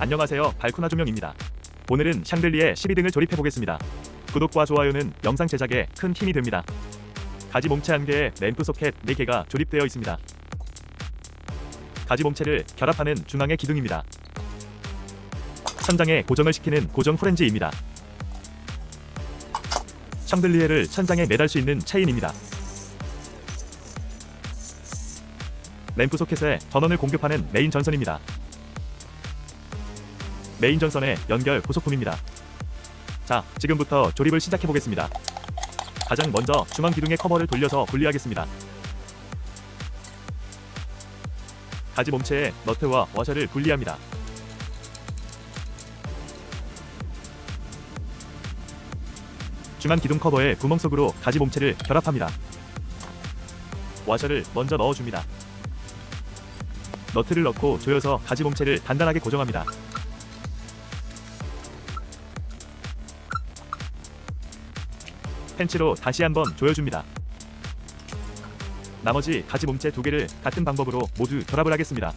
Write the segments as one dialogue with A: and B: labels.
A: 안녕하세요 발코나 조명입니다. 오늘은 샹들리에 12등을 조립해 보겠습니다. 구독과 좋아요는 영상 제작에 큰 힘이 됩니다. 가지 몸체 한 개에 램프 소켓 4개가 조립되어 있습니다. 가지 몸체를 결합하는 중앙의 기둥입니다. 천장에 고정을 시키는 고정 프렌즈입니다. 샹들리에를 천장에 매달 수 있는 체인입니다. 램프 소켓에 전원을 공급하는 메인 전선입니다. 메인 전선의 연결 고속품입니다. 자, 지금부터 조립을 시작해 보겠습니다. 가장 먼저 중앙 기둥의 커버를 돌려서 분리하겠습니다. 가지 몸체에 너트와 워셔를 분리합니다. 중앙 기둥 커버의 구멍 속으로 가지 몸체를 결합합니다. 와셔를 먼저 넣어줍니다. 너트를 넣고 조여서 가지 몸체를 단단하게 고정합니다. 펜치로 다시 한번 조여줍니다. 나머지 가지 몸체 두 개를 같은 방법으로 모두 결합을 하겠습니다.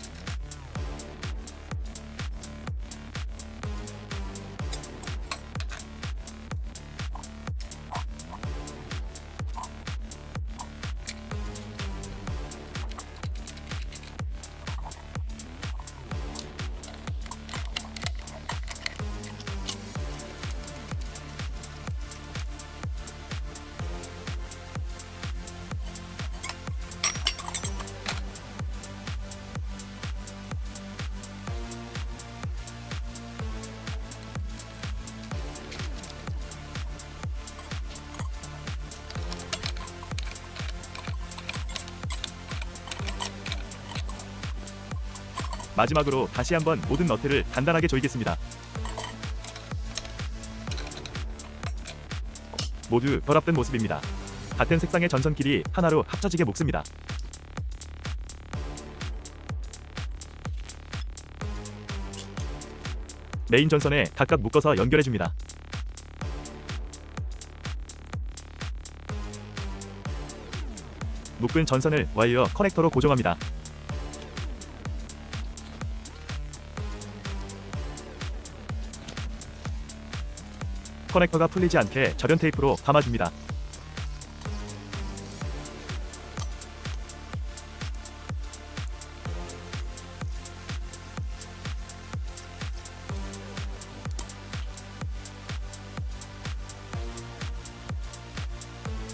A: 마지막으로 다시 한번 모든 너트를 단단하게 조이겠습니다. 모두 결합된 모습입니다. 같은 색상의 전선끼리 하나로 합쳐지게 묶습니다. 메인 전선에 각각 묶어서 연결해줍니다. 묶은 전선을 와이어 커넥터로 고정합니다. 커넥터가 풀리지 않게 절연 테이프로 감아줍니다.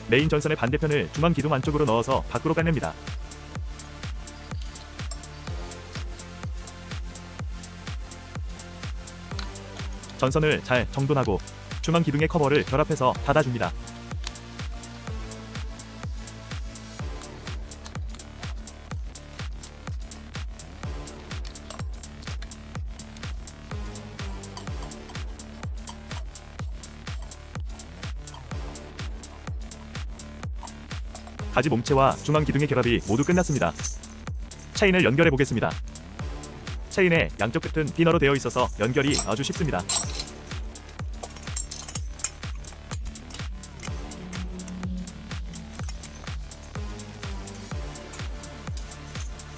A: 메인 전선의 반대편을 중앙 기둥 안쪽으로 넣어서 밖으로 빼냅니다. 전선을 잘 정돈하고 중앙 기둥의 커버를 결합해서 닫아줍니다. 가지 몸체와 중앙 기둥의 결합이 모두 끝났습니다. 체인을 연결해 보겠습니다. 체인의 양쪽 끝은 비너로 되어 있어서 연결이 아주 쉽습니다.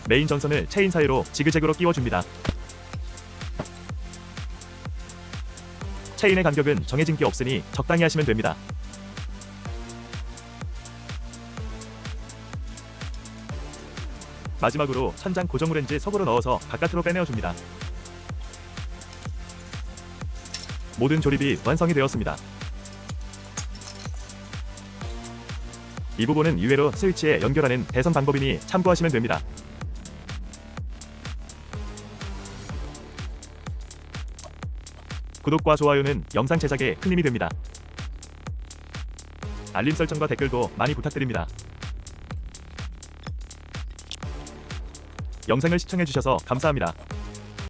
A: 메인 전선을 체인 사이로 지그재그로 끼워줍니다. 체인의 간격은 정해진 게 없으니 적당히 하시면 됩니다. 마지막으로 천장 고정 렌즈 속으로 넣어서 바깥으로 빼내어줍니다. 모든 조립이 완성이 되었습니다. 이 부분은 이외로 스위치에 연결하는 배선 방법이니 참고하시면 됩니다. 구독과 좋아요는 영상 제작에 큰 힘이 됩니다. 알림 설정과 댓글도 많이 부탁드립니다. 영상을 시청해주셔서 감사합니다.